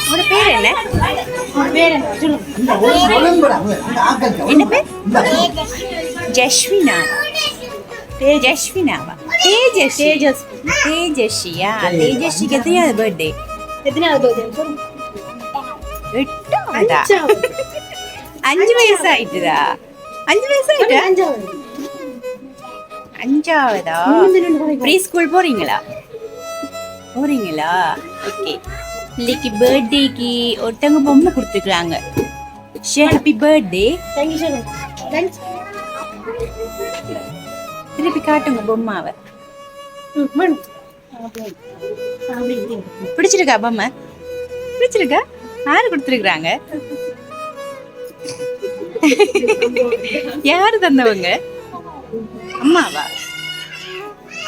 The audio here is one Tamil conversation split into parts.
உங்களோட பேர் என்ன? என்ன? பேர்? ஜஸ்வினா. பேர் ஜஸ்வினாவா? தேஜஸ் தேஜஸ் தேஜஸ்வியா தேஜஸ்விக்கு எத்தனையாவது பர்த்டே எத்தனையாவது birthday? எட்டாவதா? அஞ்சு வயசு ஆயிட்டுதா அஞ்சு வயசு ஆயிட்டா அஞ்சாவது. அஞ்சாவதா? ப்ரீ ஸ்கூல் போறீங்களா? போறீங்களா? ஓகே இன்னைக்கு பர்த்டேக்கு ஒருத்தவங்க பொம்மை கொடுத்துருக்குறாங்க ஹாப்பி பர்த்டே. திருப்பி காட்டுங்க பொம்மாவை. பிடிச்சிருக்கா பொம்மை? பிடிச்சிருக்கா? யாரு கொடுத்துருக்குறாங்க? யாரு தந்தவங்க? அம்மாவா?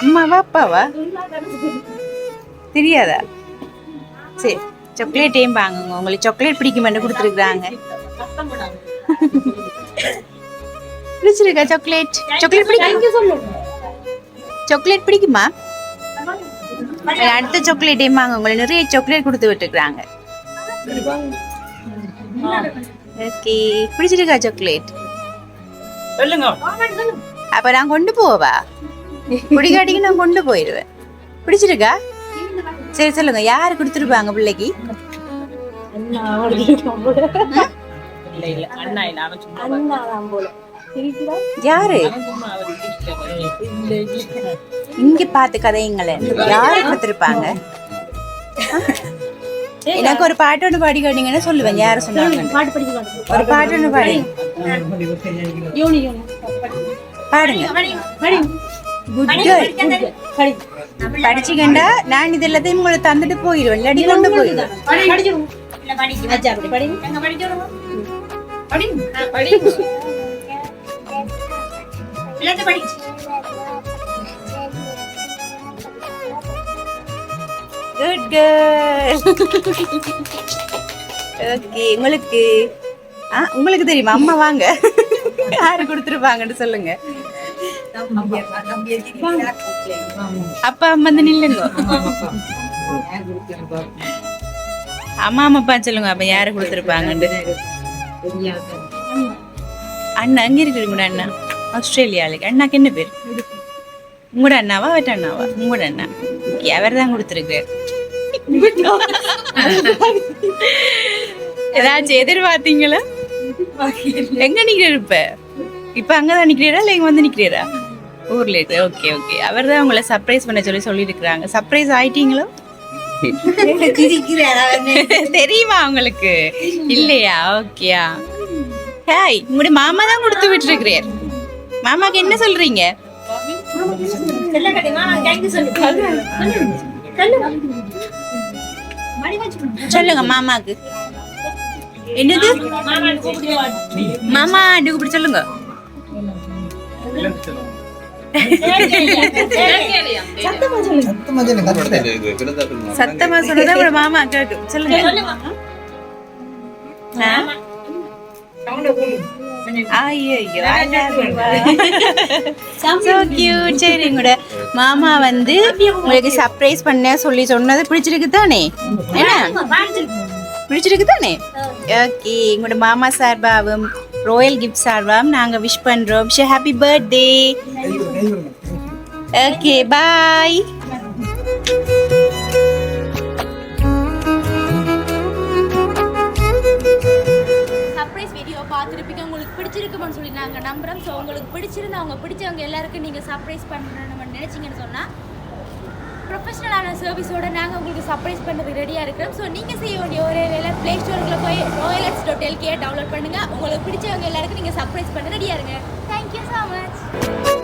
அம்மாவா அப்பாவா? தெரியாதா? சரி சாக்லேட்டையும் வாங்குங்க? உங்களுக்கு சாக்லேட் பிடிக்குமென்னு கொடுத்துருக்குறாங்க. பிடிச்சிருக்கா சாக்லேட் சாக்லேட் பிடிக்கும். சாக்லேட் பிடிக்குமா? அடுத்த சாக்லேட்டையும் வாங்க? உங்களை நிறைய சாக்லேட் கொடுத்து விட்டுருக்குறாங்க. ஓகே பிடிச்சிருக்கா சாக்லேட் அப்ப நான் கொண்டு போவா? குடிகாட்டிக்கு நான் கொண்டு போயிடுவேன். பிடிச்சிருக்கா? சரி சொல்லுங்க. யாரு கொடுத்துருப்பாங்க பிள்ளைக்கு? யாரு? இங்க பார்த்து கதைங்களேன் யாரு கொடுத்துருப்பாங்க? எனக்கு ஒரு பாட்டு ஒன்று பாடி காட்டிங்கன்னா சொல்லுவேன். யாரு சொன்னாங்க பாட்டு படிக்க மாட்டேன். ஒரு பாட்டு ஒன்று பாடி. பாடுங்க. படி. குட் கேர்ள் படி. படிச்சுக்கண்டா நான் இது எல்லாத்தையும் உங்களுக்கு தந்துட்டு போயிடுவேன் இல்லாடி கொண்டு போயிடுவேன். குட் கேர்ள் ஓகே உங்களுக்கு ஆ உங்களுக்கு தெரியுமா அம்மா வாங்க யாரு கொடுத்துருப்பாங்கன்னு சொல்லுங்க. அப்பா அம்மா வந்து நில்லுங்க. அம்மா அம்மா அப்பா சொல்லுங்க. அப்ப யாரு கொடுத்துருப்பாங்கன்னு அண்ணா அங்க இருக்கிறீங்க அண்ணா? ஆஸ்திரேலியாவுக்கு. அண்ணாக்கு என்ன பேர்? உங்களோட அண்ணாவா அவட்ட அண்ணாவா? உங்களோட அண்ணா. அவர் தான் கொடுத்துருக்காரு. ஏதாச்சும் எதிர்பார்த்தீங்களா? எங்க நிக்கிற இப்ப? இப்ப அங்கதான் நிக்கிறீரா? இல்ல இங்க வந்து நிக்கிறீரா? ஊர்ல இருக்கு. ஓகே ஓகே அவர் தான் உங்களை சர்ப்ரைஸ் பண்ண சொல்லி சொல்லி இருக்கிறாங்க சர்ப்ரைஸ் ஆயிட்டீங்களோ தெரியுமா உங்களுக்கு? இல்லையா? ஓகேயா ஹாய் உங்களுடைய மாமா தான் கொடுத்து விட்டுருக்கிறார். மாமாக்கு என்ன சொல்றீங்க? சொல்லுங்க மாமாக்கு என்னது? மாமா இப்படி சொல்லுங்க. சத்தமா சொல்லுங்க சத்தமா மாமா சொல்லுங்க ஆ? மாமா வந்து உங்களுக்கு சர்ப்ரைஸ் பண்ண சொல்லி சொன்னது பிடிச்சிருக்கு தானே என்ன பிடிச்சிருக்கு தானே ஓகே எங்களோட மாமா சார்பாவும் ராயல் கிஃப்ட் சார்பாவும் நாங்க விஷ் பண்ணுறோம் happy birthday okay bye surprise video பார்த்துருப்பீங்க. உங்களுக்கு பிடிச்சிருக்குமென்னு சொல்லி நாங்கள் நம்புகிறோம் ஸோ உங்களுக்கு பிடிச்சிருந்தா அவங்க பிடிச்சவங்க எல்லாருக்கும் நீங்கள் சர்ப்ரைஸ் பண்ணணும்னு நினச்சிங்கன்னு சொன்னால் ப்ரொஃபஷனலான சர்வீஸோட நாங்கள் உங்களுக்கு சர்ப்ரைஸ் பண்ணுறதுக்கு ரெடியாக இருக்கிறோம். ஸோ நீங்கள் செய்ய வேண்டிய ஒரே வேலை ப்ளே ஸ்டோருக்குள்ள போய் ரோயலட்ஸ் டாட் எல்கே டவுன்லோட் பண்ணுங்கள் உங்களுக்கு பிடிச்சவங்க எல்லாருக்கும் நீங்கள் சர்ப்ரைஸ் பண்ண ரெடியாக இருங்க. Thank you so much